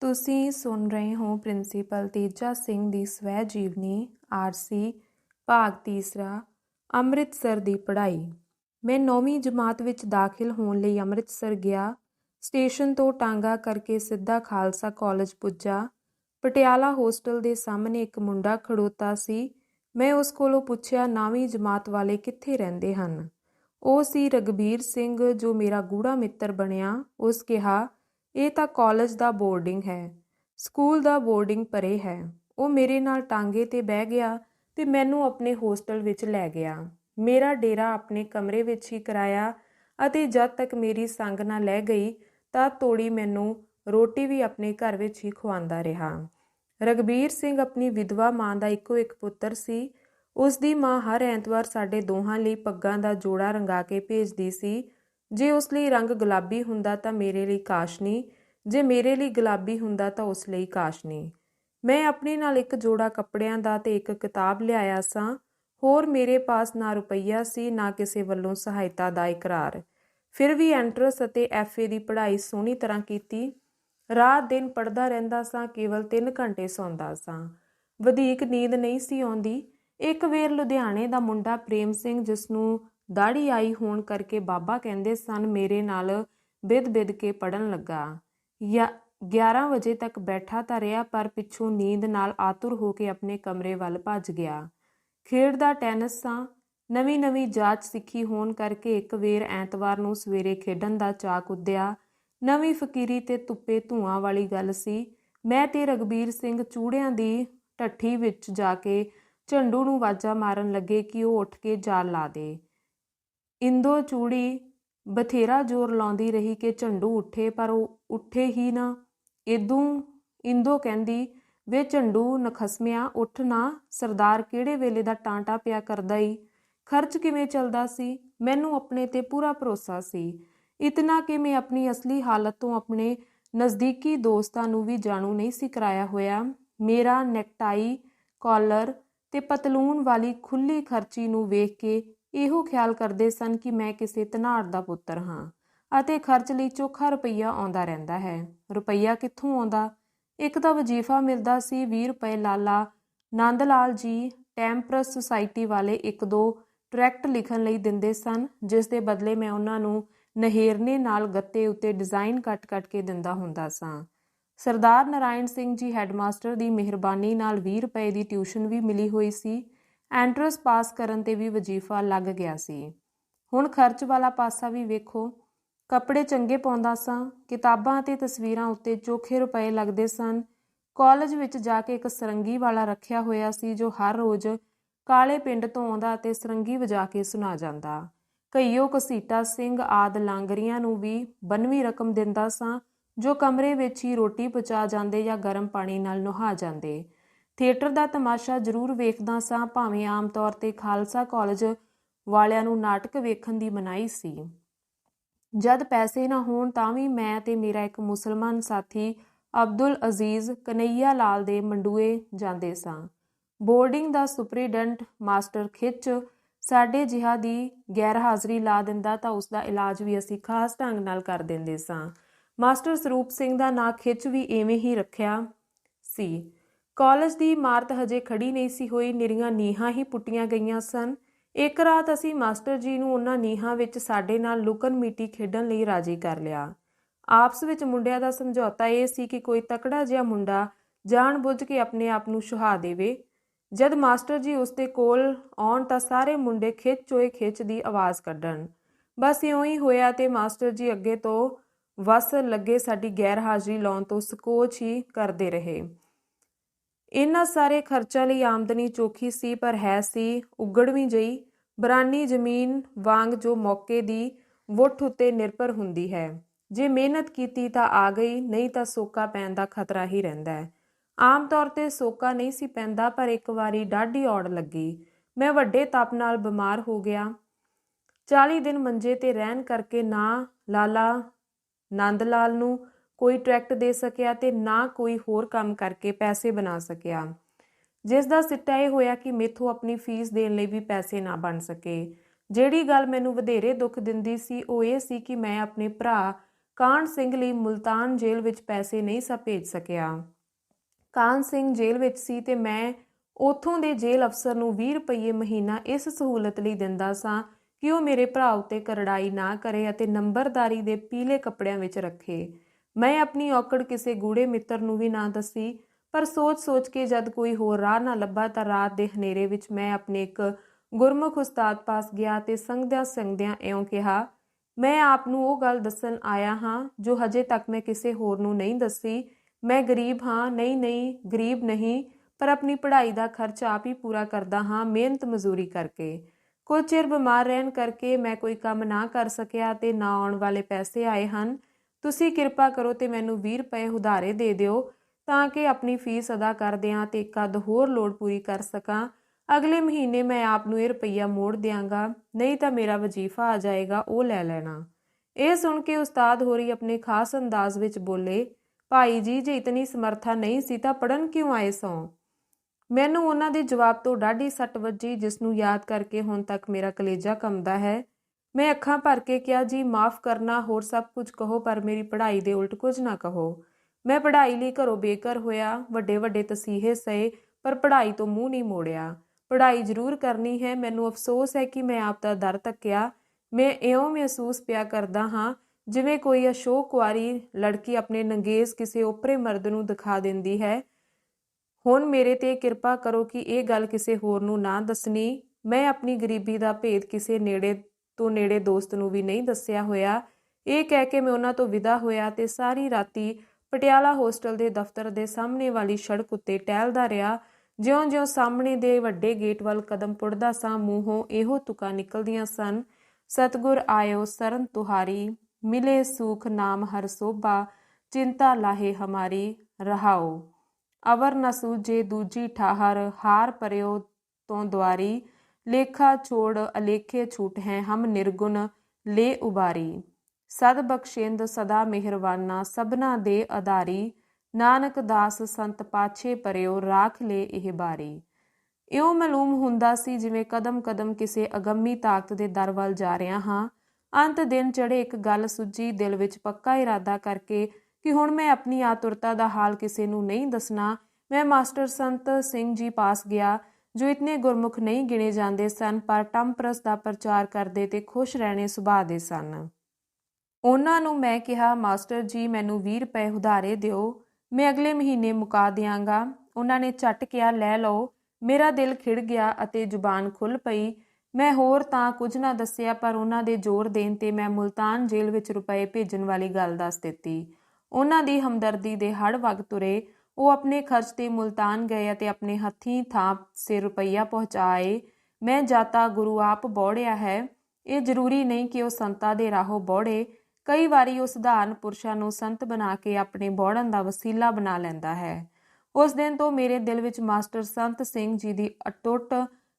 ਤੁਸੀਂ ਸੁਣ ਰਹੇ ਹੋ ਪ੍ਰਿੰਸੀਪਲ ਤੇਜਾ ਸਿੰਘ ਦੀ ਸਵੈ ਜੀਵਨੀ, ਆਰਸੀ, ਭਾਗ ਤੀਸਰਾ, ਅੰਮ੍ਰਿਤਸਰ ਦੀ ਪੜ੍ਹਾਈ। ਮੈਂ 9ਵੀਂ ਜਮਾਤ ਵਿੱਚ ਦਾਖਲ ਹੋਣ ਲਈ ਅੰਮ੍ਰਿਤਸਰ ਗਿਆ। ਸਟੇਸ਼ਨ ਤੋਂ ਟਾਂਗਾ ਕਰਕੇ ਸਿੱਧਾ ਖਾਲਸਾ ਕਾਲਜ ਪੁੱਜਾ। ਪਟਿਆਲਾ ਹੋਸਟਲ ਦੇ ਸਾਹਮਣੇ ਇੱਕ ਮੁੰਡਾ ਖੜੋਤਾ ਸੀ। ਮੈਂ ਉਸ ਕੋਲੋਂ ਪੁੱਛਿਆ 9ਵੀਂ ਜਮਾਤ ਵਾਲੇ ਕਿੱਥੇ ਰਹਿੰਦੇ ਹਨ? ਉਹ ਸੀ ਰਗਬੀਰ ਸਿੰਘ, ਜੋ ਮੇਰਾ ਗੂੜਾ ਮਿੱਤਰ ਬਣਿਆ। ਉਸ ਕਿਹਾ ਇਹ ਤਾਂ ਕਾਲਜ ਦਾ ਬੋਰਡਿੰਗ ਹੈ, ਸਕੂਲ ਦਾ ਬੋਰਡਿੰਗ ਪਰੇ ਹੈ। ਉਹ ਮੇਰੇ ਨਾਲ ਟਾਂਗੇ ਤੇ ਬਹਿ ਗਿਆ ਤੇ ਮੈਨੂੰ ਆਪਣੇ ਹੋਸਟਲ ਵਿੱਚ ਲੈ ਗਿਆ। ਮੇਰਾ ਡੇਰਾ ਆਪਣੇ ਕਮਰੇ ਵਿੱਚ ਹੀ ਕਰਾਇਆ ਅਤੇ ਜਦ ਤੱਕ ਮੇਰੀ ਸੰਗ ਨਾ ਲੈ ਗਈ ਤਾਂ ਤੋੜੀ ਮੈਨੂੰ ਰੋਟੀ ਵੀ ਆਪਣੇ ਘਰ ਵਿੱਚ ਹੀ ਖਵਾਉਂਦਾ ਰਿਹਾ। ਰਗਬੀਰ ਸਿੰਘ ਆਪਣੀ ਵਿਧਵਾ ਮਾਂ ਦਾ ਇੱਕੋ ਇੱਕ ਪੁੱਤਰ ਸੀ। ਉਸ ਦੀ ਮਾਂ ਹਰ ਐਤਵਾਰ ਸਾਡੇ ਦੋਹਾਂ ਲਈ ਪੱਗਾਂ ਦਾ ਜੋੜਾ ਰੰਗਾ ਕੇ ਭੇਜਦੀ ਸੀ। ਜੇ ਉਸ ਲਈ ਰੰਗ ਗੁਲਾਬੀ ਹੁੰਦਾ ਤਾਂ ਮੇਰੇ ਲਈ ਕਾਸ਼ਨੀ ਜੇ ਮੇਰੇ ਲਈ ਗੁਲਾਬੀ ਹੁੰਦਾ ਤਾਂ ਉਸ ਲਈ ਕਾਸ਼ਨੀ ਮੈਂ ਆਪਣੇ ਨਾਲ ਇੱਕ ਜੋੜਾ ਕੱਪੜਿਆਂ ਦਾ ਤੇ ਇੱਕ ਕਿਤਾਬ ਲਿਆਇਆ ਸਾਂ। ਹੋਰ ਮੇਰੇ ਪਾਸ ਨਾ ਰੁਪਈਆ ਸੀ, ਨਾ ਕਿਸੇ ਵੱਲੋਂ ਸਹਾਇਤਾ ਦਾ ਇਕਰਾਰ। ਫਿਰ ਵੀ ਐਂਟਰਸ ਅਤੇ ਐਫਏ ਦੀ ਪੜ੍ਹਾਈ ਸੋਹਣੀ ਤਰ੍ਹਾਂ ਕੀਤੀ। ਰਾਤ ਦਿਨ ਪੜਦਾ ਰਹਿੰਦਾ ਸਾਂ, ਕੇਵਲ 3 ਘੰਟੇ ਸੌਂਦਾ ਸਾਂ। ਵਧੇਕ ਨੀਂਦ ਨਹੀਂ ਸੀ ਆਉਂਦੀ। ਇੱਕ ਵੇਰ ਲੁਧਿਆਣੇ ਦਾ ਮੁੰਡਾ ਪ੍ਰੇਮ ਸਿੰਘ ਜਿਸ ਨੂੰ ਦਾੜੀ ਆਈ ਹੋਣ ਕਰਕੇ ਬਾਬਾ ਕਹਿੰਦੇ ਸਨ, ਮੇਰੇ ਨਾਲ ਬਿਦ-ਬਿਦ ਕੇ ਪੜਨ ਲੱਗਾ। ਜਾਂ 11 ਵਜੇ ਤੱਕ ਬੈਠਾ ਤਾਂ ਰਿਹਾ, ਪਰ ਪਿੱਛੋਂ ਨੀਂਦ ਨਾਲ ਆਤੁਰ ਹੋ ਕੇ ਆਪਣੇ ਕਮਰੇ ਵੱਲ ਭੱਜ ਗਿਆ। ਖੇਡਦਾ ਟੈਨਿਸ ਸਾਂ ਨਵੀਂ-ਨਵੀਂ ਜਾਚ ਸਿੱਖੀ ਹੋਣ ਕਰਕੇ ਇੱਕ ਵੇਰ ਐਤਵਾਰ ਨੂੰ ਸਵੇਰੇ ਖੇਡਣ ਦਾ ਚਾਅ ਕੁੱਦਿਆ। ਨਵੀਂ ਫਕੀਰੀ ਤੇ ਤੁੱਪੇ ਧੂਆਂ ਵਾਲੀ ਗੱਲ ਸੀ। ਮੈਂ ਤੇ ਰਗਬੀਰ ਸਿੰਘ ਚੂੜਿਆਂ ਦੀ ਢੱਠੀ ਵਿੱਚ ਜਾ ਕੇ ਝੰਡੂ ਨੂੰ ਵਾਜਾ ਮਾਰਨ ਲੱਗੇ ਕਿ ਉਹ ਉੱਠ ਕੇ ਜਾਲ ਲਾ ਦੇ। ਇੰਦੋ ਚੂੜੀ ਬਥੇਰਾ ਜ਼ੋਰ ਲਾਉਂਦੀ ਰਹੀ ਕਿ ਝੰਡੂ ਉੱਠੇ, ਪਰ ਉਹ ਉੱਠੇ ਹੀ ਨਾ। ਇਦੋਂ ਇੰਦੋ ਕਹਿੰਦੀ, ਵੇ ਝੰਡੂ ਨਖਸਮਿਆ, ਉੱਠ ਨਾ। ਸਰਦਾਰ ਕਿਹੜੇ ਵੇਲੇ ਦਾ ਟਾਂਟਾ ਪਿਆ ਕਰਦਾ ਈ? ਖਰਚ ਕਿਵੇਂ ਚੱਲਦਾ ਸੀ? ਮੈਨੂੰ ਆਪਣੇ ਤੇ ਪੂਰਾ ਭਰੋਸਾ ਸੀ। ਇਤਨਾ ਕਿ ਮੈਂ ਆਪਣੀ ਅਸਲੀ ਹਾਲਤ ਤੋਂ ਆਪਣੇ ਨਜ਼ਦੀਕੀ ਦੋਸਤਾਂ ਨੂੰ ਵੀ ਜਾਣੂ ਨਹੀਂ ਸੀ ਕਰਾਇਆ ਹੋਇਆ। ਮੇਰਾ ਨੈਕਟਾਈ ਕਾਲਰ ਤੇ ਪਤਲੂਨ ਵਾਲੀ ਖੁੱਲੀ ਖਰਚੀ ਨੂੰ ਵੇਖ ਕੇ ਇਹੋ ਖਿਆਲ ਕਰਦੇ ਸਨ ਕਿ ਮੈਂ ਕਿਸੇ ਧਨਾੜ ਦਾ ਪੁੱਤਰ ਹਾਂ ਅਤੇ ਖਰਚ ਲਈ ਚੋਖਾ ਰੁਪਈਆ ਆਉਂਦਾ ਰਹਿੰਦਾ ਹੈ। ਰੁਪਈਆ ਕਿੱਥੋਂ ਆਉਂਦਾ? ਇੱਕ ਤਾਂ ਵਜੀਫਾ ਮਿਲਦਾ ਸੀ 20 ਰੁਪਏ ਲਾਲਾ ਨੰਦ ਲਾਲ ਜੀ, ਟੈਂਪਰਸ ਸੁਸਾਇਟੀ ਵਾਲੇ ਇੱਕ ਦੋ ਟਰੈਕਟ ਲਿਖਣ ਲਈ ਦਿੰਦੇ ਸਨ, ਜਿਸ ਦੇ ਬਦਲੇ ਮੈਂ ਉਹਨਾਂ ਨੂੰ ਨਹਿਰਨੇ ਨਾਲ ਗੱਤੇ ਉੱਤੇ ਡਿਜ਼ਾਈਨ ਕੱਟ-ਕੱਟ ਕੇ ਦਿੰਦਾ ਹੁੰਦਾ ਸਾਂ। ਸਰਦਾਰ ਨਰਾਇਣ ਸਿੰਘ ਜੀ ਹੈੱਡਮਾਸਟਰ ਦੀ ਮਿਹਰਬਾਨੀ ਨਾਲ 20 ਰੁਪਏ ਦੀ ਟਿਊਸ਼ਨ ਵੀ ਮਿਲੀ ਹੋਈ ਸੀ। ਐਂਟਰਸ ਪਾਸ ਕਰਨ ਤੇ ਵੀ ਵਜੀਫਾ ਲੱਗ ਗਿਆ ਸੀ। ਹੁਣ ਖਰਚ ਵਾਲਾ ਪਾਸਾ ਵੀ ਵੇਖੋ। ਕੱਪੜੇ ਚੰਗੇ ਪਾਉਂਦਾ ਸਾਂ, ਕਿਤਾਬਾਂ ਅਤੇ ਤਸਵੀਰਾਂ ਉੱਤੇ ਚੋਖੇ ਰੁਪਏ ਲੱਗਦੇ ਸਨ। ਕਾਲਜ ਵਿੱਚ ਜਾ ਕੇ ਇੱਕ ਸਰੰਗੀ ਵਾਲਾ ਰੱਖਿਆ ਹੋਇਆ ਸੀ, ਜੋ ਹਰ ਰੋਜ਼ ਕਾਲੇ ਪਿੰਡ ਤੋਂ ਆਉਂਦਾ ਅਤੇ ਸਰੰਗੀ ਵਜਾ ਕੇ ਸੁਣਾ ਜਾਂਦਾ। ਕਈਓ ਕਸੀਟਾ, ਸਿੰਘ ਆਦ ਲਾਂਗਰੀਆਂ ਨੂੰ ਵੀ ਬਨਵੀਂ ਰਕਮ ਦਿੰਦਾ ਸਾਂ, ਜੋ ਕਮਰੇ ਵਿੱਚ ਹੀ ਰੋਟੀ ਪਚਾ ਜਾਂਦੇ ਜਾਂ ਗਰਮ ਪਾਣੀ ਨਾਲ ਨਹਾ ਜਾਂਦੇ। ਥੀਏਟਰ ਦਾ ਤਮਾਸ਼ਾ ਜ਼ਰੂਰ ਵੇਖਦਾ ਸਾਂ, ਭਾਵੇਂ ਆਮ ਤੌਰ ਤੇ ਖਾਲਸਾ ਕਾਲਜ ਵਾਲਿਆਂ ਨੂੰ ਨਾਟਕ ਵੇਖਣ ਦੀ ਮਨਾਹੀ ਸੀ। ਜਦ ਪੈਸੇ ਨਾ ਹੋਣ ਤਾਂ ਵੀ ਮੈਂ ਤੇ ਮੇਰਾ ਇੱਕ ਮੁਸਲਮਾਨ ਸਾਥੀ ਅਬਦੁਲ ਅਜ਼ੀਜ਼ ਕਨਈਆ ਲਾਲ ਦੇ ਮੰਡੂਏ ਜਾਂਦੇ ਸਾਂ। ਬੋਰਡਿੰਗ ਦਾ ਸੁਪਰੀਡੈਂਟ ਮਾਸਟਰ ਖਿੱਚ ਸਾਡੇ ਜਿਹਾ ਦੀ ਗੈਰ ਹਾਜ਼ਰੀ ਲਾ ਦਿੰਦਾ ਤਾਂ ਉਸ ਦਾ ਇਲਾਜ ਵੀ ਅਸੀਂ ਖਾਸ ਢੰਗ ਨਾਲ ਕਰ ਦਿੰਦੇ ਸਾਂ। ਮਾਸਟਰ ਸਰੂਪ ਸਿੰਘ ਦਾ ਨਾਂ ਖਿੱਚ ਵੀ ਐਵੇਂ ਹੀ ਰੱਖਿਆ ਸੀ। ਕਾਲਜ ਦੀ ਇਮਾਰਤ ਹਜੇ ਖੜੀ ਨਹੀਂ ਸੀ ਹੋਈ, ਨਿਰੀਆਂ ਨੀਹਾਂ ਹੀ ਪੁੱਟੀਆਂ ਗਈਆਂ ਸਨ। ਇੱਕ ਰਾਤ ਅਸੀਂ ਮਾਸਟਰ ਜੀ ਨੂੰ ਉਹਨਾਂ ਨੀਹਾਂ ਵਿੱਚ ਸਾਡੇ ਨਾਲ ਲੁਕਣ ਮੀਟੀ ਖੇਡਣ ਲਈ ਰਾਜੀ ਕਰ ਲਿਆ। ਆਪਸ ਵਿੱਚ ਮੁੰਡਿਆਂ ਦਾ ਸਮਝੌਤਾ ਇਹ ਸੀ ਕਿ ਕੋਈ ਤਕੜਾ ਜਿਹਾ ਮੁੰਡਾ ਜਾਣ ਬੁੱਝ ਕੇ ਆਪਣੇ ਆਪ ਨੂੰ ਸੁਹਾ ਦੇਵੇ। ਜਦ ਮਾਸਟਰ ਜੀ ਉਸ ਦੇ ਕੋਲ ਆਉਣ ਤਾਂ ਸਾਰੇ ਮੁੰਡੇ ਖਿੱਚ ਚੋਏ ਖਿੱਚ ਦੀ ਆਵਾਜ਼ ਕੱਢਣ। ਬਸ ਇਉਂ ਹੀ ਹੋਇਆ ਤੇ ਮਾਸਟਰ ਜੀ ਅੱਗੇ ਤੋਂ ਵਸ ਲੱਗੇ ਸਾਡੀ ਗੈਰ ਹਾਜ਼ਰੀ ਲਾਉਣ ਤੋਂ ਸਕੋਚ ਹੀ ਕਰਦੇ ਰਹੇ। ਇਹਨਾਂ ਸਾਰੇ ਖਰਚਾ ਲਈ ਆਮਦਨੀ ਚੋਖੀ ਸੀ, ਪਰ ਹੈ ਸੀ ਉਗੜਵੀਂ ਜਈ ਬਰਾਨੀ ਜ਼ਮੀਨ ਵਾਂਗ ਜੋ ਮੌਕੇ ਦੀ ਵੁੱਠ ਉੱਤੇ ਨਿਰਭਰ ਹੁੰਦੀ ਹੈ। ਜੇ ਮਿਹਨਤ ਕੀਤੀ ਤਾਂ ਆ ਗਈ, ਨਹੀਂ ਤਾਂ ਸੋਕਾ ਪੈਣ ਦਾ ਖਤਰਾ ਹੀ ਰਹਿੰਦਾ ਹੈ। ਆਮ ਤੌਰ ਤੇ ਸੋਕਾ ਨਹੀਂ ਸੀ ਪੈਂਦਾ, ਪਰ ਇੱਕ ਵਾਰੀ ਡਾਢੀ ਔੜ ਲੱਗੀ। ਮੈਂ ਵੱਡੇ ਤਪ ਨਾਲ ਬਿਮਾਰ ਹੋ ਗਿਆ। 40 ਦਿਨ ਮੰਜੇ ਤੇ ਰਹਿਣ ਕਰਕੇ ਨਾ ਲਾਲਾ ਨੰਦ ਲਾਲ ਨੂੰ ਕੋਈ ਟਰੈਕਟ ਦੇ ਸਕਿਆ ਤੇ ਨਾ ਕੋਈ ਹੋਰ ਕੰਮ ਕਰਕੇ ਪੈਸੇ ਬਣਾ ਸਕਿਆ। ਜਿਸ ਦਾ ਸਿੱਟਾ ਇਹ ਹੋਇਆ ਕਿ ਮੇਥੋਂ ਆਪਣੀ ਫੀਸ ਦੇਣ ਲਈ ਵੀ ਪੈਸੇ ਨਾ ਬਣ ਸਕੇ। ਜਿਹੜੀ ਗੱਲ ਮੈਨੂੰ ਵਧੇਰੇ ਦੁੱਖ ਦਿੰਦੀ ਸੀ, ਉਹ ਇਹ ਸੀ ਕਿ ਮੈਂ ਆਪਣੇ ਭਰਾ ਕਾਹਨ ਸਿੰਘ ਲਈ ਮੁਲਤਾਨ ਜੇਲ੍ਹ ਵਿੱਚ ਪੈਸੇ ਨਹੀਂ ਸਾ ਭੇਜ ਸਕਿਆ। ਕਾਹਨ ਸਿੰਘ ਜੇਲ੍ਹ ਵਿੱਚ ਸੀ ਤੇ ਮੈਂ ਉਥੋਂ ਦੇ ਜੇਲ੍ਹ ਅਫਸਰ ਨੂੰ 20 ਰੁਪਏ ਮਹੀਨਾ ਇਸ ਸਹੂਲਤ ਲਈ ਦਿੰਦਾ ਸਾਂ ਕਿ ਉਹ ਮੇਰੇ ਭਰਾ ਉੱਤੇ ਕਰੜਾਈ ਨਾ ਕਰੇ ਅਤੇ ਨੰਬਰਦਾਰੀ ਦੇ ਪੀਲੇ ਕੱਪੜਿਆਂ ਵਿੱਚ ਰੱਖੇ। ਮੈਂ ਆਪਣੀ ਔਕੜ ਕਿਸੇ ਗੂੜੇ ਮਿੱਤਰ ਨੂੰ ਵੀ ਨਾ ਦੱਸੀ, ਪਰ ਸੋਚ-ਸੋਚ ਕੇ ਜਦ ਕੋਈ ਹੋਰ ਰਾਹ ਨਾ ਲੱਭਾ ਤਾਂ ਰਾਤ ਦੇ ਹਨੇਰੇ ਵਿੱਚ ਮੈਂ ਆਪਣੇ ਇੱਕ ਗੁਰਮੁਖ ਉਸਤਾਦ ਪਾਸ ਗਿਆ ਤੇ ਸੰਗਦਿਆਂ ਸੰਗਦਿਆਂ ਇਉਂ ਕਿਹਾ, ਮੈਂ ਆਪ ਨੂੰ ਉਹ ਗੱਲ ਦੱਸਣ ਆਇਆ ਹਾਂ ਜੋ ਹਜੇ ਤੱਕ ਮੈਂ ਕਿਸੇ ਹੋਰ ਨੂੰ ਨਹੀਂ ਦੱਸੀ। ਮੈਂ ਗਰੀਬ ਹਾਂ ਨਹੀਂ ਨਹੀਂ ਗਰੀਬ ਨਹੀਂ, ਪਰ ਆਪਣੀ ਪੜ੍ਹਾਈ ਦਾ ਖਰਚ ਆਪ ਹੀ ਪੂਰਾ ਕਰਦਾ ਹਾਂ ਮਿਹਨਤ ਮਜ਼ਦੂਰੀ ਕਰਕੇ। ਕੁਝ ਚਿਰ ਬਿਮਾਰ ਰਹਿਣ ਕਰਕੇ ਮੈਂ ਕੋਈ ਕੰਮ ਨਾ ਕਰ ਸਕਿਆ ਤੇ ਨਾ ਆਉਣ ਵਾਲੇ ਪੈਸੇ ਆਏ ਹਨ। ਤੁਸੀਂ ਕਿਰਪਾ ਕਰੋ ਤੇ ਮੈਨੂੰ 20 ਰੁਪਏ ਉਧਾਰੇ ਦੇ ਦਿਓ ਤਾਂ ਕਿ ਆਪਣੀ ਫੀਸ ਅਦਾ ਕਰ ਦਿਆਂ ਤੇ ਇੱਕ ਅੱਧ ਹੋਰ ਲੋੜ ਪੂਰੀ ਕਰ ਸਕਾਂ। ਅਗਲੇ ਮਹੀਨੇ ਮੈਂ ਆਪ ਨੂੰ ਇਹ ਰੁਪਈਆ ਮੋੜ ਦਿਆਂਗਾ, ਨਹੀਂ ਤਾਂ ਮੇਰਾ ਵਜ਼ੀਫਾ ਆ ਜਾਏਗਾ, ਉਹ ਲੈ ਲੈਣਾ। ਇਹ ਸੁਣ ਕੇ ਉਸਤਾਦ ਹੋਰੀ ਆਪਣੇ ਖਾਸ ਅੰਦਾਜ਼ ਵਿੱਚ ਬੋਲੇ, ਭਾਈ ਜੀ, ਜੇ ਇਤਨੀ ਸਮਰੱਥਾ ਨਹੀਂ ਸੀ ਤਾਂ ਪੜਨ ਕਿਉਂ ਆਏ ਸੋ? ਮੈਨੂੰ ਉਹਨਾਂ ਦੇ ਜਵਾਬ ਤੋਂ ਡਾਢੀ ਸੱਟ ਵੱਜੀ, ਜਿਸ ਨੂੰ ਯਾਦ ਕਰਕੇ ਹੁਣ ਤੱਕ ਮੇਰਾ ਕਲੇਜਾ ਕੰਬਦਾ ਹੈ। ਮੈਂ ਅੱਖਾਂ ਭਰ ਕੇ ਕਿਹਾ, ਜੀ, ਮਾਫ ਕਰਨਾ, ਹੋਰ ਸਭ ਕੁਝ ਕਹੋ, ਪਰ ਮੇਰੀ ਪੜ੍ਹਾਈ ਦੇ ਉਲਟ ਕੁਝ ਨਾ ਕਹੋ। ਮੈਂ ਪੜ੍ਹਾਈ ਲਈ ਘਰੋਂ ਬੇਕਰ ਹੋਇਆ ਵੱਡੇ ਵੱਡੇ ਤਸੀਹੇ ਸਹੇ, ਪਰ ਪੜ੍ਹਾਈ ਤੋਂ ਮੂੰਹ ਨਹੀਂ ਮੋੜਿਆ। ਪੜ੍ਹਾਈ ਜ਼ਰੂਰ ਕਰਨੀ ਹੈ, ਮੈਨੂੰ ਅਫਸੋਸ ਹੈ ਕਿ ਮੈਂ ਆਪ ਦਾ ਦਰ ਤੱਕਿਆ ਮੈਂ ਇਉਂ ਮਹਿਸੂਸ ਪਿਆ ਕਰਦਾ ਹਾਂ, ਜਿਵੇਂ ਕੋਈ ਅਸ਼ੋਕ ਕੁਆਰੀ ਲੜਕੀ ਆਪਣੇ ਨੰਗੇਜ਼ ਕਿਸੇ ਓਪਰੇ ਮਰਦ ਨੂੰ ਦਿਖਾ ਦਿੰਦੀ ਹੈ। ਹੁਣ ਮੇਰੇ ਤੇ ਕਿਰਪਾ ਕਰੋ ਕਿ ਇਹ ਗੱਲ ਕਿਸੇ ਹੋਰ ਨੂੰ ਨਾ ਦੱਸਣੀ। ਮੈਂ ਆਪਣੀ ਗਰੀਬੀ ਦਾ ਭੇਦ ਕਿਸੇ ਨੇੜੇ ਤੂੰ ਨੇੜੇ ਦੋਸਤ ਨੂੰ ਵੀ ਨਹੀਂ ਦੱਸਿਆ ਹੋਇਆ। ਇਹ ਕਹਿ ਕੇ ਮੈਂ ਉਹਨਾਂ ਤੋਂ ਵਿਦਾ ਹੋਇਆ ਤੇ ਸਾਰੀ ਰਾਤੀ ਪਟਿਆਲਾ ਹੋਸਟਲ ਦੇ ਦਫ਼ਤਰ ਦੇ ਸਾਹਮਣੇ ਵਾਲੀ ਸੜਕ ਉੱਤੇ ਟਹਿਲਦਾ ਰਿਹਾ। ਜਿਉਂ-ਜਿਉਂ ਸਾਹਮਣੇ ਦੇ ਵੱਡੇ ਗੇਟ ਵੱਲ ਕਦਮ ਪੁੱਟਦਾ ਸਾਂ, ਮੂੰਹੋਂ ਇਹੋ ਤੁਕਾਂ ਨਿਕਲਦੀਆਂ ਸਨ, ਸਤਗੁਰ ਆਇਓ ਸਰਨ ਤੁਹਾਰੀ, ਮਿਲੇ ਸੂਖ ਨਾਮ ਹਰ ਸੋਭਾ, ਚਿੰਤਾ ਲਾਹੇ ਹਮਾਰੀ, ਰਹਾਓ। ਅਵਰ ਨ ਸੂਝੇ ਦੂਜੀ ਠਾਹਰ, ਹਾਰ ਪਰਿਓ ਤੋਂ ਦੁਆਰੀ ਲੇਖਾ ਛੋੜ ਅਲੇਖੇ ਛੂਟ ਹੈ, ਹਮ ਨਿਰਗੁਣ ਲੈ ਉਬਾਰੀ। ਸਦ ਬਖਸ਼ਿੰਦ ਸਦਾ ਮਿਹਰਵਾਨਾ ਸਭਨਾ ਦੇ ਆਧਾਰੀ ਨਾਨਕ ਦਾਸ ਸੰਤ ਪਾਛੇ ਪਰਿਓ, ਰਾਖ ਲੈ ਇਹ ਬਾਰੀ। ਇਉਂ ਮਾਲੂਮ ਹੁੰਦਾ ਸੀ ਜਿਵੇਂ ਕਦਮ-ਕਦਮ ਕਿਸੇ ਅਗੰਮੀ ਤਾਕਤ ਦੇ ਦਰ ਵੱਲ ਜਾ ਰਿਹਾ ਹਾਂ। ਅੰਤ ਦਿਨ ਚੜੇ ਇੱਕ ਗੱਲ ਸੁੱਜੀ ਦਿਲ ਵਿੱਚ ਪੱਕਾ ਇਰਾਦਾ ਕਰਕੇ ਕਿ ਹੁਣ ਮੈਂ ਆਪਣੀ ਆਤੁਰਤਾ ਦਾ ਹਾਲ ਕਿਸੇ ਨੂੰ ਨਹੀਂ ਦੱਸਣਾ। ਮੈਂ ਮਾਸਟਰ ਸੰਤ ਸਿੰਘ ਜੀ ਪਾਸ ਗਿਆ ਜੋ ਇਤਨੇ ਗੁਰਮੁਖ ਨਹੀਂ ਗਿਣੇ ਜਾਂਦੇ ਸਨ, ਪਰ ਟੰਪਰਸ ਦਾ ਪ੍ਰਚਾਰ ਕਰਦੇ ਤੇ ਖੁਸ਼ ਰਹਿਣੇ ਸੁਭਾਅ ਦੇ ਸਨ। ਉਹਨਾਂ ਨੂੰ ਮੈਂ ਕਿਹਾ, ਮਾਸਟਰ ਜੀ, ਮੈਨੂੰ 20 ਰੁਪਏ ਉਧਾਰੇ ਦਿਓ। ਮੈਂ ਅਗਲੇ ਮਹੀਨੇ ਮੁਕਾ ਦਿਆਂਗਾ। ਉਹਨਾਂ ਨੇ ਝਟ ਕਿਹਾ, ਲੈ ਲਓ। ਮੇਰਾ ਦਿਲ ਖਿੜ ਗਿਆ ਅਤੇ ਜ਼ੁਬਾਨ ਖੁੱਲ ਪਈ। ਮੈਂ ਹੋਰ ਤਾਂ ਕੁਝ ਨਾ ਦੱਸਿਆ, ਪਰ ਉਹਨਾਂ ਦੇ ਜ਼ੋਰ ਦੇਣ ਤੇ ਮੈਂ ਮੁਲਤਾਨ ਜੇਲ੍ਹ ਵਿੱਚ ਰੁਪਏ ਭੇਜਣ ਵਾਲੀ ਗੱਲ ਦੱਸ ਦਿੱਤੀ। ਉਹਨਾਂ ਦੀ ਹਮਦਰਦੀ ਦੇ ਹੜ ਵਗ ਤੁਰੇ। ਉਹ ਆਪਣੇ ਖਰਚ ਤੇ ਮੁਲਤਾਨ ਗਏ ਅਤੇ ਆਪਣੇ ਹੱਥੀਂ ਥਾਂ ਸੇ ਰੁਪਈਆ ਪਹੁੰਚਾਏ। ਮੈਂ ਜਾਤਾ, ਗੁਰੂ ਆਪ ਬੋੜਿਆ ਹੈ। ਇਹ ਜ਼ਰੂਰੀ ਨਹੀਂ ਕਿ ਉਹ ਸੰਤਾਂ ਦੇ ਰਾਹੋਂ ਬੋੜੇ। ਕਈ ਵਾਰੀ ਉਹ ਸਧਾਰਨ ਪੁਰਸ਼ਾਂ ਨੂੰ ਸੰਤ ਬਣਾ ਕੇ ਆਪਣੇ ਬੋੜਨ ਦਾ ਵਸੀਲਾ ਬਣਾ ਲੈਂਦਾ ਹੈ। ਉਸ ਦਿਨ ਤੋਂ ਮੇਰੇ ਦਿਲ ਵਿੱਚ ਮਾਸਟਰ ਸੰਤ ਸਿੰਘ ਜੀ ਦੀ ਅਟੁੱਟ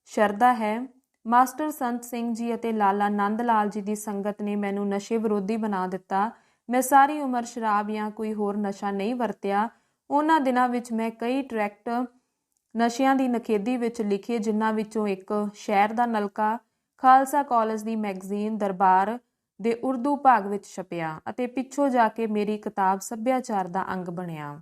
ਸ਼ਰਧਾ ਹੈ। ਮਾਸਟਰ ਸੰਤ ਸਿੰਘ ਜੀ ਅਤੇ ਲਾਲਾ ਨੰਦ ਲਾਲ ਜੀ ਦੀ ਸੰਗਤ ਨੇ ਮੈਨੂੰ ਨਸ਼ੇ ਵਿਰੋਧੀ ਬਣਾ ਦਿੱਤਾ। ਮੈਂ ਸਾਰੀ ਉਮਰ ਸ਼ਰਾਬ ਜਾਂ ਕੋਈ ਹੋਰ ਨਸ਼ਾ ਨਹੀਂ ਵਰਤਿਆ। ਉਹਨਾਂ ਦਿਨਾਂ ਵਿੱਚ ਮੈਂ ਕਈ ਟਰੈਕਟ ਨਸ਼ਿਆਂ ਦੀ ਨਖੇਦੀ ਵਿੱਚ ਲਿਖੇ, ਜਿਨ੍ਹਾਂ ਵਿੱਚੋਂ ਇੱਕ ਸ਼ਹਿਰ ਦਾ ਨਲਕਾ ਖਾਲਸਾ ਕਾਲਜ ਦੀ ਮੈਗਜ਼ੀਨ ਦਰਬਾਰ ਦੇ ਉਰਦੂ ਭਾਗ ਵਿੱਚ ਛਪਿਆ ਅਤੇ ਪਿੱਛੋਂ ਜਾ ਕੇ ਮੇਰੀ ਕਿਤਾਬ ਸੱਭਿਆਚਾਰ ਦਾ ਅੰਗ ਬਣਿਆ।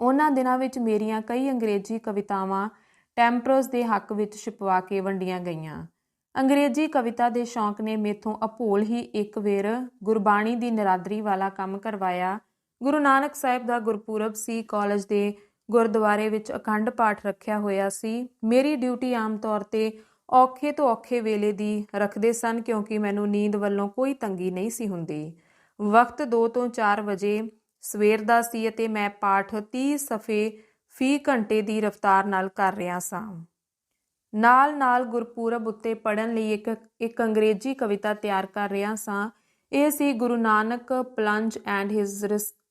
ਉਹਨਾਂ ਦਿਨਾਂ ਵਿੱਚ ਮੇਰੀਆਂ ਕਈ ਅੰਗਰੇਜ਼ੀ ਕਵਿਤਾਵਾਂ ਟੈਂਪਰਸ ਦੇ ਹੱਕ ਵਿੱਚ ਛਪਵਾ ਕੇ ਵੰਡੀਆਂ ਗਈਆਂ। ਅੰਗਰੇਜ਼ੀ ਕਵਿਤਾ ਦੇ ਸ਼ੌਂਕ ਨੇ ਮੇਥੋਂ ਅਪੋਲ ਹੀ ਇੱਕ ਵੇਰ ਗੁਰਬਾਣੀ ਦੀ ਨਰਾਦਰੀ ਵਾਲਾ ਕੰਮ ਕਰਵਾਇਆ ਗੁਰੂ ਨਾਨਕ ਸਾਹਿਬ ਦਾ ਗੁਰਪੁਰਬ ਸੀ, ਕਾਲਜ ਦੇ ਗੁਰਦੁਆਰੇ ਵਿੱਚ ਅਖੰਡ ਪਾਠ ਰੱਖਿਆ ਹੋਇਆ ਸੀ। ਮੇਰੀ ਡਿਊਟੀ ਆਮ ਤੌਰ ਤੇ ਔਖੇ ਤੋਂ ਔਖੇ ਵੇਲੇ ਦੀ ਰੱਖਦੇ ਸਨ, ਕਿਉਂਕਿ ਮੈਨੂੰ ਨੀਂਦ ਵੱਲੋਂ ਕੋਈ ਤੰਗੀ ਨਹੀਂ ਸੀ ਹੁੰਦੀ। ਵਕਤ 2 ਤੋਂ 4 ਵਜੇ ਸਵੇਰ ਦਾ ਸੀ ਅਤੇ ਮੈਂ ਪਾਠ 30 ਸਫੇ ਫੀ ਘੰਟੇ ਦੀ ਰਫ਼ਤਾਰ ਨਾਲ ਕਰ ਰਿਹਾ ਸਾਂ। ਨਾਲ-ਨਾਲ ਗੁਰਪੁਰਬ ਉੱਤੇ ਪੜਨ ਲਈ ਇੱਕ ਇੱਕ ਅੰਗਰੇਜ਼ੀ ਕਵਿਤਾ ਤਿਆਰ ਕਰ ਰਿਹਾ ਸਾਂ। ਇਹ ਸੀ Guru Nanak, plunge and his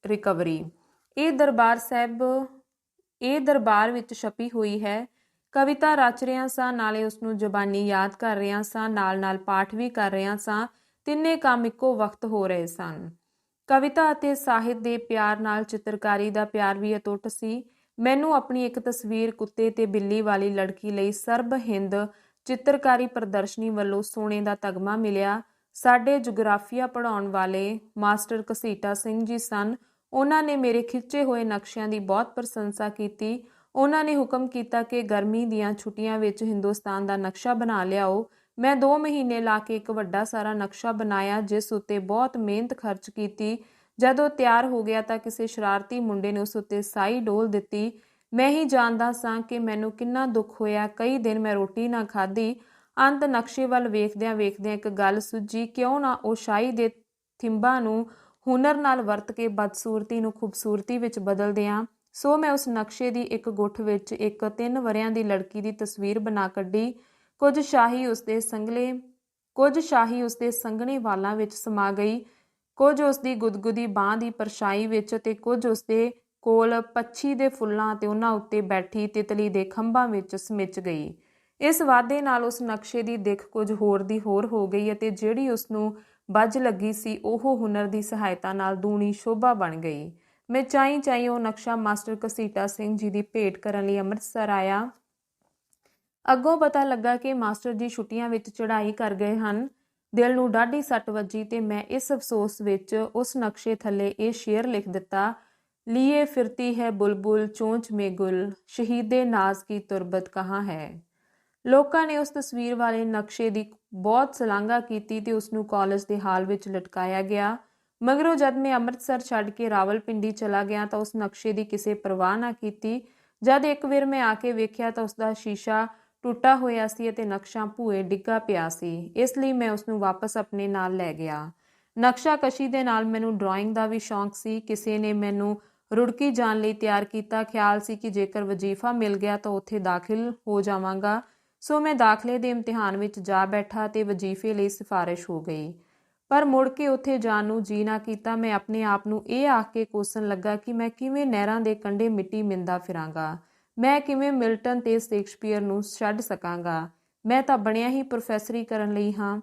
recovery. ਇਹ ਦਰਬਾਰ ਸਾਹਿਬ, ਇਹ ਦਰਬਾਰ ਵਿੱਚ ਛਪੀ ਹੋਈ ਹੈ। ਕਵਿਤਾ ਰਚ ਰਿਆਂ ਸਾਂ, ਨਾਲੇ ਉਸ ਨੂੰ ਜ਼ਬਾਨੀ ਯਾਦ ਕਰ ਰਿਆਂ ਸਾਂ ਨਾਲ-ਨਾਲ ਪਾਠ ਵੀ ਕਰ ਰਿਆਂ ਸਾਂ, ਤਿੰਨੇ ਕੰਮ ਇੱਕੋ ਵਕਤ ਹੋ ਰਹੇ ਸਨ। ਕਵਿਤਾ ਅਤੇ ਸਾਹਿਤ ਦੇ ਪਿਆਰ ਨਾਲ ਚਿੱਤਰਕਾਰੀ ਦਾ ਪਿਆਰ ਵੀ ਅਟੁੱਟ ਸੀ। ਮੈਨੂੰ ਆਪਣੀ ਇੱਕ ਤਸਵੀਰ ਕੁੱਤੇ ਤੇ ਬਿੱਲੀ ਵਾਲੀ ਲੜਕੀ ਲਈ ਸਰਬ ਹਿੰਦ ਚਿੱਤਰਕਾਰੀ ਪ੍ਰਦਰਸ਼ਨੀ ਵੱਲੋਂ ਸੋਨੇ ਦਾ ਤਗਮਾ ਮਿਲਿਆ। ਸਾਡੇ ਜੁਗਰਾਫੀਆ ਪੜਾਉਣ ਵਾਲੇ ਮਾਸਟਰ ਕਸੀਟਾ ਸਿੰਘ ਜੀ ਸਨ। ਉਹਨਾਂ ਨੇ ਮੇਰੇ ਖਿੱਚੇ ਹੋਏ ਨਕਸ਼ਿਆਂ ਦੀ ਬਹੁਤ ਪ੍ਰਸ਼ੰਸਾ ਕੀਤੀ। ਉਹਨਾਂ ਨੇ ਹੁਕਮ ਕੀਤਾ ਕਿ ਗਰਮੀ ਦੀਆਂ ਛੁੱਟੀਆਂ ਵਿੱਚ ਹਿੰਦੁਸਤਾਨ ਦਾ ਨਕਸ਼ਾ ਬਣਾ ਲਿਆਓ। ਮੈਂ 2 ਮਹੀਨੇ ਲਾ ਕੇ ਇੱਕ ਵੱਡਾ ਸਾਰਾ ਨਕਸ਼ਾ ਬਣਾਇਆ, ਜਿਸ ਉੱਤੇ ਬਹੁਤ ਮਿਹਨਤ ਖਰਚ ਕੀਤੀ। ਜਦੋਂ ਤਿਆਰ ਹੋ ਗਿਆ ਤਾਂ ਕਿਸੇ ਸ਼ਰਾਰਤੀ ਮੁੰਡੇ ਨੇ ਉਸ ਉੱਤੇ ਸਾਈ ਡੋਲ ਦਿੱਤੀ। ਮੈਂ ਹੀ ਜਾਣਦਾ ਸਾਂ ਕਿ ਮੈਨੂੰ ਕਿੰਨਾ ਦੁੱਖ ਹੋਇਆ। ਕਈ ਦਿਨ ਮੈਂ ਰੋਟੀ ਨਾ ਖਾਧੀ। ਅੰਤ ਨਕਸ਼ੇ ਵੱਲ ਵੇਖਦਿਆਂ ਵੇਖਦਿਆਂ ਇੱਕ ਗੱਲ ਸੁੱਜੀ ਕਿਉਂ ਨਾ ਉਹ ਸ਼ਾਹੀ ਦੇ ਥਿੰਬਾਂ ਨੂੰ ਹੁਨਰ ਨਾਲ ਵਰਤ ਕੇ ਬਦਸੂਰਤੀ ਨੂੰ ਖੂਬਸੂਰਤੀ ਵਿੱਚ ਬਦਲ ਦਿਆਂ ਸੋ ਮੈਂ ਉਸ ਨਕਸ਼ੇ ਦੀ ਇੱਕ ਗੁੱਠ ਵਿੱਚ ਇੱਕ ਤਿੰਨ ਵਰਿਆਂ ਦੀ ਲੜਕੀ ਦੀ ਤਸਵੀਰ ਬਣਾ ਕੱਢੀ। ਕੁਝ ਸ਼ਾਹੀ ਉਸਦੇ ਸੰਗਲੇ, ਕੁਝ ਸ਼ਾਹੀ ਉਸਦੇ ਸੰਘਣੇ ਵਾਲਾਂ ਵਿੱਚ ਸਮਾ ਗਈ। ਕੁਝ ਉਸਦੀ ਗੁਦਗੁਦੀ ਬਾਹ ਦੀ ਪਰਛਾਈ ਵਿੱਚ ਤੇ ਕੁਝ ਉਸਦੇ ਕੋਲ ਪੱਛੀ ਦੇ ਫੁੱਲਾਂ ਤੇ ਉਹਨਾਂ ਉੱਤੇ ਬੈਠੀ ਤਿਤਲੀ ਦੇ ਖੰਭਾਂ ਵਿੱਚ ਸਮਿਚ ਗਈ। ਇਸ ਵਾਅਦੇ ਨਾਲ ਉਸ ਨਕਸ਼ੇ ਦੀ ਦਿੱਖ ਕੁਝ ਹੋਰ ਦੀ ਹੋਰ ਹੋ ਗਈ ਅਤੇ ਜਿਹੜੀ ਉਸ ਨੂੰ ਵੱਜ ਲੱਗੀ ਸੀ ਉਹ ਹੁਨਰ ਦੀ ਸਹਾਇਤਾ ਨਾਲ ਦੂਣੀ ਸ਼ੋਭਾ ਬਣ ਗਈ ਮੈਂ ਚਾਈ ਚਾਈ ਉਹ ਨਕਸ਼ਾ ਮਾਸਟਰ ਕਸੀਟਾ ਸਿੰਘ ਜੀ ਦੀ ਭੇਟ ਕਰਨ ਲਈ ਅੰਮ੍ਰਿਤਸਰ ਆਇਆ ਅੱਗੋਂ ਪਤਾ ਲੱਗਾ ਕਿ ਮਾਸਟਰ ਜੀ ਛੁੱਟੀਆਂ ਵਿੱਚ ਚੜ੍ਹਾਈ ਕਰ ਗਏ ਹਨ ਦਿਲ ਨੂੰ ਡਾਢੀ ਸੱਟ ਵੱਜੀ ਤੇ ਮੈਂ ਇਸ ਅਫਸੋਸ ਵਿੱਚ ਉਸ ਨਕਸ਼ੇ ਥੱਲੇ ਇਹ ਸ਼ੇਰ ਲਿਖ ਦਿੱਤਾ लिए फिरती है बुलबुल चोंच में गुल शहीदे नाज की तुरबत कहाँ ਹੈ ਲੋਕਾਂ ਨੇ ਉਸ ਤਸਵੀਰ ਵਾਲੇ ਨਕਸ਼ੇ ਦੀ ਬਹੁਤ ਸਲਾਘਾ ਕੀਤੀ ਤੇ ਉਸ ਨੂੰ ਕਾਲਜ ਦੇ ਹਾਲ ਵਿੱਚ ਲਟਕਾਇਆ ਗਿਆ। ਮਗਰੋਂ ਜਦ ਮੈਂ ਅੰਮ੍ਰਿਤਸਰ ਛੱਡ ਕੇ ਰਾਵਲਪਿੰਡੀ ਚਲਾ ਗਿਆ ਤਾਂ ਉਸ ਨਕਸ਼ੇ ਦੀ ਕਿਸੇ ਪਰਵਾਹ ਨਾ ਕੀਤੀ। ਜਦ ਇੱਕ ਵਾਰ ਮੈਂ ਆ ਕੇ ਵੇਖਿਆ ਤਾਂ ਉਸ ਦਾ ਸ਼ੀਸ਼ਾ ਟੁੱਟਾ ਹੋਇਆ ਸੀ ਅਤੇ ਨਕਸ਼ਾ ਭੂਏ ਡਿੱਗਾ ਪਿਆ ਸੀ। ਇਸ ਲਈ ਮੈਂ ਉਸ ਨੂੰ ਵਾਪਸ ਆਪਣੇ ਨਾਲ ਲੈ ਗਿਆ। ਨਕਸ਼ਾ ਕਸ਼ੀ ਦੇ ਨਾਲ ਮੈਨੂੰ ਡਰਾਇੰਗ ਦਾ ਵੀ ਸ਼ੌਂਕ ਸੀ। ਕਿਸੇ ਨੇ ਮੈਨੂੰ ਰੁੜਕੀ ਜਾਣ ਲਈ ਤਿਆਰ ਕੀਤਾ। ਖਿਆਲ ਸੀ ਕਿ ਜੇਕਰ ਵਜ਼ੀਫਾ ਮਿਲ ਗਿਆ ਤਾਂ ਉੱਥੇ ਦਾਖਲ ਹੋ ਜਾਵਾਂਗਾ। ਸੋ ਮੈਂ ਦਾਖਲੇ ਦੇ ਇਮਤਿਹਾਨ ਵਿੱਚ ਜਾ ਬੈਠਾ ਤੇ ਵਜ਼ੀਫੇ ਲਈ ਸਿਫਾਰਿਸ਼ ਹੋ ਗਈ। ਪਰ ਮੁੜ ਕੇ ਉੱਥੇ ਜਾਣ ਨੂੰ ਜੀ ਨਾ ਕੀਤਾ, ਮੈਂ ਆਪਣੇ ਆਪ ਨੂੰ ਇਹ ਆਖ ਕੇ ਕੋਸਣ ਲੱਗਾ ਕਿ ਮੈਂ ਕਿਵੇਂ ਨਹਿਰਾਂ ਦੇ ਕੰਢੇ ਮਿੱਟੀ ਮਿੰਦਾ ਫਿਰਾਂਗਾ? ਮੈਂ ਕਿਵੇਂ ਮਿਲਟਨ ਤੇ ਸ਼ੇਕਸਪੀਅਰ ਨੂੰ ਛੱਡ ਸਕਾਂਗਾ? ਮੈਂ ਤਾਂ ਬਣਿਆ ਹੀ ਪ੍ਰੋਫੈਸਰੀ ਕਰਨ ਲਈ ਹਾਂ।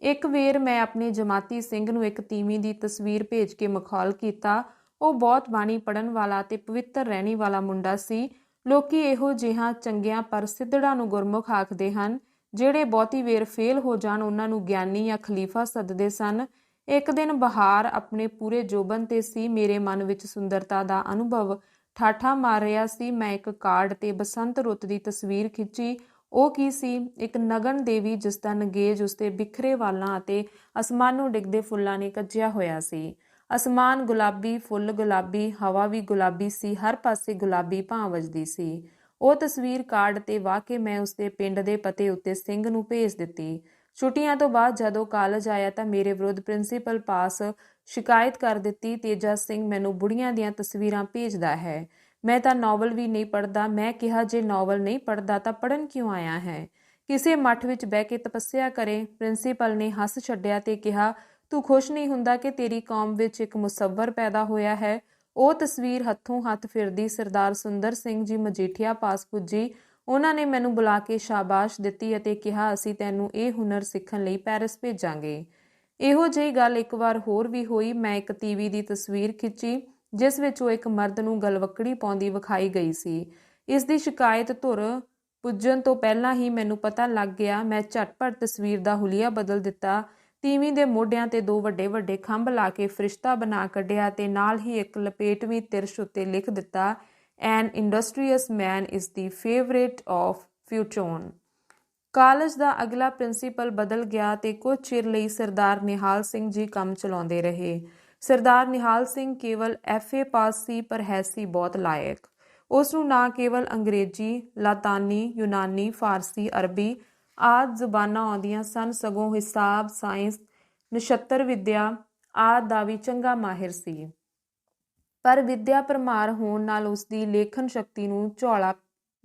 ਇੱਕ ਵੇਰ ਮੈਂ ਆਪਣੇ ਜਮਾਤੀ ਸਿੰਘ ਨੂੰ ਇੱਕ ਤੀਵੀਂ ਦੀ ਤਸਵੀਰ ਭੇਜ ਕੇ ਮਖੌਲ ਕੀਤਾ। ਉਹ ਬਹੁਤ ਬਾਣੀ ਪੜਨ ਵਾਲਾ ਤੇ ਪਵਿੱਤਰ ਰਹਿਣੀ ਵਾਲਾ ਮੁੰਡਾ ਸੀ। ਲੋਕੀ ਇਹੋ ਜਿਹਾ ਚੰਗਿਆਂ ਪਰ ਸਿੱਧੜਾਂ ਨੂੰ ਗੁਰਮੁਖ ਆਖਦੇ ਹਨ, ਜਿਹੜੇ ਬਹੁਤੀ ਵੇਰ ਫੇਲ ਹੋ ਜਾਣ, ਉਹਨਾਂ ਨੂੰ ਗਿਆਨੀ ਜਾਂ ਖਲੀਫਾ ਸੱਦਦੇ ਸਨ। ਇੱਕ ਦਿਨ ਬਹਾਰ ਆਪਣੇ ਪੂਰੇ ਜੋਬਨ ਤੇ ਸੀ, ਮੇਰੇ ਮਨ ਵਿੱਚ ਸੁੰਦਰਤਾ ਦਾ ਅਨੁਭਵ ਠਾਠਾ ਮਾਰ ਰਿਹਾ ਸੀ। ਮੈਂ ਇੱਕ ਕਾਰਡ ਤੇ ਬਸੰਤ ਰੁੱਤ ਦੀ ਤਸਵੀਰ ਖਿੱਚੀ। ਉਹ ਕੀ ਸੀ? ਇੱਕ ਨਗਨ ਦੇਵੀ ਜਿਸ ਦਾ ਨਗੇਜ ਉਸਤੇ ਬਿਖਰੇ ਵਾਲਾਂ ਅਤੇ ਅਸਮਾਨ ਨੂੰ ਡਿੱਗਦੇ ਫੁੱਲਾਂ ਨੇ ਕੱਜਿਆ ਹੋਇਆ ਸੀ। ਅਸਮਾਨ ਗੁਲਾਬੀ, ਫੁੱਲ ਗੁਲਾਬੀ, ਹਵਾ ਵੀ ਗੁਲਾਬੀ ਸੀ, ਹਰ ਪਾਸੇ ਗੁਲਾਬੀ ਭਾਂ ਵੱਜਦੀ ਸੀ। ਉਹ ਤਸਵੀਰ ਕਾਰਡ ਤੇ ਵਾਹ ਮੈਂ ਉਸਦੇ ਪਿੰਡ ਦੇ ਪਤੇ ਉੱਤੇ ਸਿੰਘ ਨੂੰ ਭੇਜ ਦਿੱਤੀ। ਛੁੱਟੀਆਂ ਤੋਂ ਬਾਅਦ ਜਦੋਂ ਕਾਲਜ ਆਇਆ ਤਾਂ ਮੇਰੇ ਵਿਰੁੱਧ ਪ੍ਰਿੰਸੀਪਲ ਪਾਸ ਸ਼ਿਕਾਇਤ ਕਰ ਦਿੱਤੀ, ਤੇਜਾ ਸਿੰਘ ਮੈਨੂੰ ਬੁੜੀਆਂ ਦੀਆਂ ਤਸਵੀਰਾਂ ਭੇਜਦਾ ਹੈ। ਮੈਂ ਤਾਂ ਨਾਵਲ ਵੀ ਨਹੀਂ ਪੜਦਾ ਮੈਂ ਕਿਹਾ ਜੇ ਨਾਵਲ ਨਹੀਂ ਪੜਦਾ ਤਾਂ ਪੜਨ ਕਿਉਂ ਆਇਆ ਹੈ? ਕਿਸੇ ਮੱਠ ਵਿੱਚ ਬਹਿ ਕੇ ਤਪੱਸਿਆ ਕਰੇ, ਪ੍ਰਿੰਸੀਪਲ ਨੇ ਹੱਸ ਛੱਡਿਆ ਤੇ ਕਿਹਾ ਤੂੰ ਖੁਸ਼ ਨਹੀਂ ਹੁੰਦਾ ਕਿ ਤੇਰੀ ਕੌਮ ਵਿੱਚ ਇੱਕ ਮੁਸੱਵਰ ਪੈਦਾ ਹੋਇਆ ਹੈ। ਉਹ ਤਸਵੀਰ ਹੱਥੋਂ ਹੱਥ ਫਿਰਦੀ ਸਰਦਾਰ ਸੁੰਦਰ ਸਿੰਘ ਜੀ ਮਜੀਠੀਆ ਪਾਸ ਪੁੱਜੀ। ਉਹਨਾਂ ਨੇ ਮੈਨੂੰ ਬੁਲਾ ਕੇ ਸ਼ਾਬਾਸ਼ ਦਿੱਤੀ ਅਤੇ ਕਿਹਾ, ਅਸੀਂ ਤੈਨੂੰ ਇਹ ਹੁਨਰ ਸਿੱਖਣ ਲਈ ਪੈਰਿਸ ਭੇਜਾਂਗੇ। ਇਹੋ ਜਿਹੀ ਗੱਲ ਇੱਕ ਵਾਰ ਹੋਰ ਵੀ ਹੋਈ। ਮੈਂ ਇੱਕ ਟੀਵੀ ਦੀ ਤਸਵੀਰ ਖਿੱਚੀ, ਜਿਸ ਵਿੱਚ ਉਹ ਇੱਕ ਮਰਦ ਨੂੰ ਗਲਵੱਕੜੀ ਪਾਉਂਦੀ ਵਿਖਾਈ ਗਈ ਸੀ। ਇਸ ਦੀ ਸ਼ਿਕਾਇਤ ਧੁਰ ਪੁੱਜਣ ਤੋਂ ਪਹਿਲਾਂ ਹੀ ਮੈਨੂੰ ਪਤਾ ਲੱਗ ਗਿਆ, ਮੈਂ ਝਟਪਟ ਤਸਵੀਰ ਦਾ ਹੁਲੀਆ ਬਦਲ ਦਿੱਤਾ। ਤੀਵੀਂ ਦੇ ਮੋਢਿਆਂ ਤੇ ਦੋ ਵੱਡੇ ਵੱਡੇ ਖੰਭ ਲਾ ਕੇ ਫਰਿਸ਼ਤਾ ਬਣਾ ਕੱਢਿਆ ਤੇ ਨਾਲ ਹੀ ਇੱਕ ਲਪੇਟਵੀਂ ਤਿਰਸ਼ ਉੱਤੇ ਲਿਖ ਦਿੱਤਾ an industrious man is the favourite of fortune college ਦਾ ਅਗਲਾ ਪ੍ਰਿੰਸੀਪਲ ਬਦਲ ਗਿਆ ਤੇ ਕੁਝ ਚਿਰ ਲਈ ਸਰਦਾਰ ਨਿਹਾਲ ਸਿੰਘ ਜੀ ਕੰਮ ਚਲਾਉਂਦੇ ਰਹੇ। ਸਰਦਾਰ ਨਿਹਾਲ ਸਿੰਘ ਕੇਵਲ ਐਫਏ ਪਾਸ ਸੀ, ਪਰ ਹੈ ਸੀ ਬਹੁਤ ਲਾਇਕ। ਉਸ ਨੂੰ ਨਾ ਕੇਵਲ ਅੰਗਰੇਜ਼ੀ, ਲਾਤਾਨੀ, ਯੂਨਾਨੀ, ਫਾਰਸੀ, ਅਰਬੀ ਆਦ ਜ਼ੁਬਾਨਾਂ ਆਉਂਦੀਆਂ ਸਨ, ਸਗੋਂ ਹਿਸਾਬ, ਸਾਇੰਸ, ਨਛੱਤਰ, ਵਿਦਿਆ ਆਦ ਦਾ ਵੀ ਚੰਗਾ ਮਾਹਿਰ ਸੀ। ਪਰ ਵਿਦਿਆ ਪਰਮਾਰ ਹੋਣ ਨਾਲ ਉਸ ਦੀ ਲੇਖਣ ਸ਼ਕਤੀ ਨੂੰ ਝੋਲਾ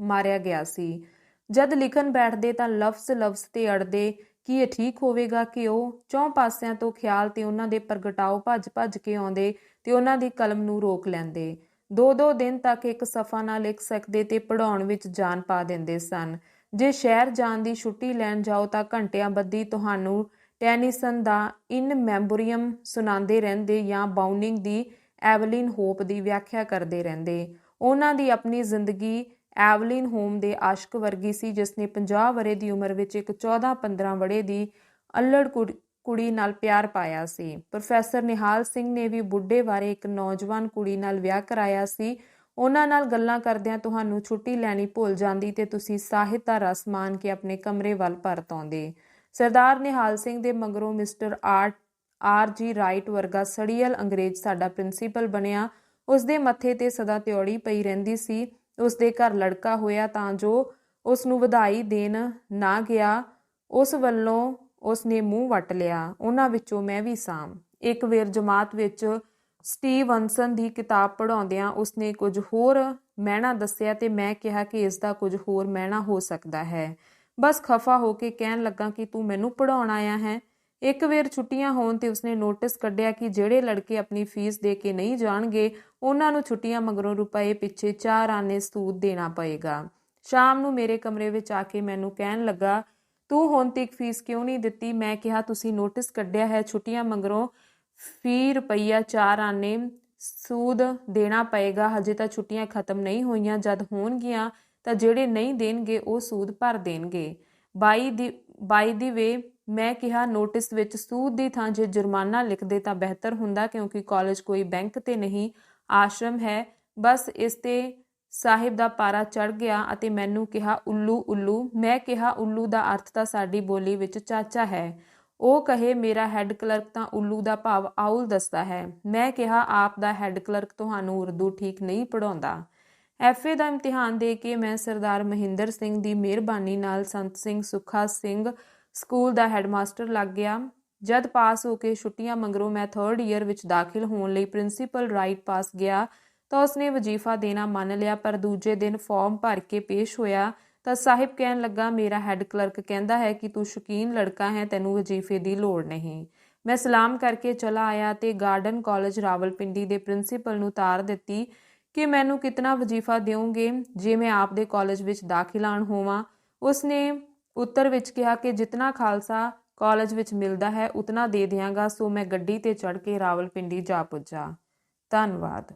ਮਾਰਿਆ ਗਿਆ ਸੀ। ਜਦ ਲਿਖਣ ਬੈਠਦੇ ਤਾਂ ਲਫ਼ਜ਼ ਲਫ਼ਜ਼ ਤੇ ਅੜਦੇ ਕਿ ਇਹ ਠੀਕ ਹੋਵੇਗਾ ਕਿ ਉਹ ਚੌਂ ਪਾਸਿਆਂ ਤੋਂ ਖਿਆਲ ਤੇ ਉਹਨਾਂ ਦੇ ਪ੍ਰਗਟਾਓ ਭੱਜ-ਭੱਜ ਕੇ ਆਉਂਦੇ ਤੇ ਉਹਨਾਂ ਦੀ ਕਲਮ ਨੂੰ ਰੋਕ ਲੈਂਦੇ। ਦੋ ਦੋ ਦਿਨ ਤੱਕ ਇੱਕ ਸਫਾ ਨਾਲ ਲਿਖ ਸਕਦੇ ਤੇ ਪੜਾਉਣ ਵਿੱਚ ਜਾਨ ਪਾ ਦਿੰਦੇ ਸਨ। ਜੇ ਸ਼ਹਿਰ ਜਾਣ ਦੀ ਛੁੱਟੀ ਲੈਣ ਜਾਓ ਤਾਂ ਘੰਟਿਆਂ ਬੱਧੀ ਤੁਹਾਨੂੰ ਟੈਨੀਸਨ ਦਾ ਇਨ ਮੈਮੋਰੀਅਮ ਸੁਣਾਉਂਦੇ ਰਹਿੰਦੇ ਜਾਂ ਬਾਉਨਿੰਗ ਦੀ ਐਵਲਿਨ ਹੋਪ ਦੀ ਵਿਆਖਿਆ ਕਰਦੇ ਰਹਿੰਦੇ। ਉਹਨਾਂ ਦੀ ਆਪਣੀ ਜ਼ਿੰਦਗੀ ਐਵਲਿਨ ਹੋਮ ਦੇ ਆਸ਼ਕ ਵਰਗੀ ਸੀ ਜਿਸ ਨੇ 50 ਵਰੇ ਦੀ ਉਮਰ ਵਿੱਚ ਇੱਕ 14-15 ਵੜੇ ਦੀ ਅਲੜ ਕੁੜੀ ਨਾਲ ਪਿਆਰ ਪਾਇਆ ਸੀ। ਪ੍ਰੋਫੈਸਰ ਨਿਹਾਲ ਸਿੰਘ ਨੇ ਵੀ ਬੁੱਢੇ ਬਾਰੇ ਇੱਕ ਨੌਜਵਾਨ ਕੁੜੀ ਨਾਲ ਵਿਆਹ ਕਰਾਇਆ ਸੀ। ਉਹਨਾਂ ਨਾਲ ਗੱਲਾਂ ਕਰਦਿਆਂ ਤੁਹਾਨੂੰ ਛੁੱਟੀ ਲੈਣੀ ਭੁੱਲ ਜਾਂਦੀ ਤੇ ਤੁਸੀਂ ਸਾਹਿਤ ਦਾ ਰਸ ਮਾਣ ਕੇ ਆਪਣੇ ਕਮਰੇ ਵੱਲ ਪਰਤ ਆਉਂਦੇ ਸਰਦਾਰ ਨਿਹਾਲ ਸਿੰਘ ਦੇ ਮਗਰੋਂ mister R R G Wright ਵਰਗਾ ਸੜੀਅਲ ਅੰਗਰੇਜ਼ ਸਾਡਾ ਪ੍ਰਿੰਸੀਪਲ ਬਣਿਆ। ਉਸ ਦੇ ਮੱਥੇ ਤੇ ਸਦਾ ਤਿਉੜੀ ਪਈ ਰਹਿੰਦੀ ਸੀ। ਉਸ ਦੇ ਘਰ ਲੜਕਾ ਹੋਇਆ ਤਾਂ ਜੋ ਉਸ ਨੂੰ ਵਧਾਈ ਦੇਣ ਨਾ ਗਿਆ, ਉਸ ਵੱਲੋਂ ਉਸ ਨੇ ਮੂੰਹ ਵੱਟ ਲਿਆ। ਉਹਨਾਂ ਵਿੱਚੋਂ ਮੈਂ ਵੀ ਸਾਂ ਇੱਕ ਵੇਰ ਜਮਾਤ ਵਿੱਚ ਸਟੀਵਨਸਨ ਦੀ ਕਿਤਾਬ ਪੜ੍ਹਾਉਂਦਿਆਂ ਉਸਨੇ ਕੁਝ ਹੋਰ ਮਹਿਣਾ ਦੱਸਿਆ ਤੇ ਮੈਂ ਕਿਹਾ ਕਿ ਇਸ ਦਾ ਕੁਝ ਹੋਰ ਮਹਿਣਾ ਹੋ ਸਕਦਾ ਹੈ। ਬਸ ਖਫਾ ਹੋ ਕੇ ਕਹਿਣ ਲੱਗਾ ਕਿ ਤੂੰ ਮੈਨੂੰ ਪੜਾਉਣ ਆਇਆ ਹੈ। ਇੱਕ ਵੇਰ ਛੁੱਟੀਆਂ ਹੋਣ ਤੇ ਉਸਨੇ ਨੋਟਿਸ ਕੱਢਿਆ ਕਿ ਜਿਹੜੇ ਲੜਕੇ ਆਪਣੀ ਫੀਸ ਦੇ ਕੇ ਨਹੀਂ ਜਾਣਗੇ, ਉਹਨਾਂ ਨੂੰ ਛੁੱਟੀਆਂ ਮਗਰੋਂ ਰੁਪਏ ਪਿੱਛੇ 4 ਆਨੇ ਸੂਦ ਦੇਣਾ ਪਏਗਾ। ਸ਼ਾਮ ਨੂੰ ਮੇਰੇ ਕਮਰੇ ਵਿੱਚ ਆ ਕੇ ਮੈਨੂੰ ਕਹਿਣ ਲੱਗਾ, ਤੂੰ ਹੁਣ ਤੱਕ ਫੀਸ ਕਿਉਂ ਨਹੀਂ ਦਿੱਤੀ? ਮੈਂ ਕਿਹਾ, ਤੁਸੀਂ ਨੋਟਿਸ ਕੱਢਿਆ ਹੈ ਛੁੱਟੀਆਂ ਮਗਰੋਂ ਫੀ ਰੁਪਈਆ 4 ਆਨੇ ਸੂਦ ਦੇਣਾ ਪਏਗਾ। ਹਜੇ ਤਾਂ ਛੁੱਟੀਆਂ ਖਤਮ ਨਹੀਂ ਹੋਈਆਂ। ਜਦ ਹੋਣਗੀਆਂ ਤਾਂ ਜਿਹੜੇ ਨਹੀਂ ਦੇਣਗੇ, ਉਹ ਸੂਦ ਭਰ ਦੇਣਗੇ। 22 ਦੀ 22 ਦੀ ਵੇ, ਮੈਂ ਕਿਹਾ, ਨੋਟਿਸ ਵਿੱਚ ਸੂਦ ਦੀ ਥਾਂ ਜੇ ਜੁਰਮਾਨਾ ਲਿਖਦੇ ਤਾਂ ਬਿਹਤਰ ਹੁੰਦਾ, ਕਿਉਂਕਿ ਕਾਲਜ ਕੋਈ ਬੈਂਕ ਤੇ ਨਹੀਂ, ਆਸ਼ਰਮ ਹੈ। ਬਸ ਇਸ ਤੇ ਸਾਹਿਬ ਦਾ ਪਾਰਾ ਚੜ ਗਿਆ ਅਤੇ ਮੈਨੂੰ ਕਿਹਾ, ਉੱਲੂ ਉੱਲੂ। ਮੈਂ ਕਿਹਾ, ਉੱਲੂ ਦਾ ਅਰਥ ਤਾਂ ਸਾਡੀ ਬੋਲੀ ਵਿੱਚ ਚਾਚਾ ਹੈ। ਉਹ ਕਹੇ, ਮੇਰਾ ਹੈੱਡ ਕਲਰਕ ਤਾਂ ਉੱਲੂ ਦਾ ਭਾਵ ਆਉਲ ਦੱਸਦਾ ਹੈ। ਮੈਂ ਕਿਹਾ, ਆਪ ਦਾ ਹੈੱਡ ਕਲਰਕ ਤੁਹਾਨੂੰ ਉਰਦੂ ਠੀਕ ਨਹੀਂ ਪੜਾਉਂਦਾ ਐਫਏ ਦਾ ਇਮਤਿਹਾਨ ਦੇ ਕੇ ਮੈਂ ਸਰਦਾਰ ਮਹਿੰਦਰ ਸਿੰਘ ਦੀ ਮਿਹਰਬਾਨੀ ਨਾਲ ਸੰਤ ਸਿੰਘ ਸੁਖਾ ਸਿੰਘ ਸਕੂਲ ਦਾ ਹੈਡਮਾਸਟਰ ਲੱਗ ਗਿਆ। ਜਦ ਪਾਸ ਹੋ ਕੇ ਛੁੱਟੀਆਂ ਮੰਗਰੋਂ ਮੈਂ 3rd ਈਅਰ ਵਿੱਚ ਦਾਖਲ ਹੋਣ ਲਈ ਪ੍ਰਿੰਸੀਪਲ ਰਾਈਟ ਪਾਸ ਗਿਆ ਤਾਂ ਉਸਨੇ ਵਜ਼ੀਫਾ ਦੇਣਾ ਮੰਨ ਲਿਆ, ਪਰ ਦੂਜੇ ਦਿਨ ਫਾਰਮ ਭਰ ਕੇ ਪੇਸ਼ ਹੋਇਆ। ਤਾਂ ਸਾਹਿਬ ਕਹਿਣ ਲੱਗਾ, ਮੇਰਾ ਹੈੱਡ ਕਲਰਕ ਕਹਿੰਦਾ ਹੈ ਕਿ ਤੂੰ ਸ਼ੌਕੀਨ ਲੜਕਾ ਹੈ, ਤੈਨੂੰ ਵਜ਼ੀਫੇ ਦੀ ਲੋੜ ਨਹੀਂ। ਮੈਂ ਸਲਾਮ ਕਰਕੇ ਚਲਾ ਆਇਆ ਤੇ ਗਾਰਡਨ ਕਾਲਜ ਰਾਵਲਪਿੰਡੀ ਦੇ ਪ੍ਰਿੰਸੀਪਲ ਨੂੰ ਤਾਰ ਦਿੱਤੀ ਕਿ ਮੈਨੂੰ ਕਿਤਨਾ ਵਜ਼ੀਫਾ ਦਿਓਗੇ ਜੇ ਮੈਂ ਆਪ ਦੇ ਕਾਲਜ ਵਿੱਚ ਦਾਖਲਾਨ ਹੋਵਾਂ। ਉਸਨੇ ਉੱਤਰ ਵਿੱਚ ਕਿਹਾ ਕਿ ਜਿਤਨਾ ਖਾਲਸਾ ਕਾਲਜ ਵਿੱਚ ਮਿਲਦਾ ਹੈ, ਉਤਨਾ ਦੇ ਦਿਆਂਗਾ, ਸੋ ਮੈਂ ਗੱਡੀ ਤੇ ਚੜ੍ਹ ਕੇ ਰਾਵਲਪਿੰਡੀ ਜਾ ਪੁੱਜਾ। ਧੰਨਵਾਦ।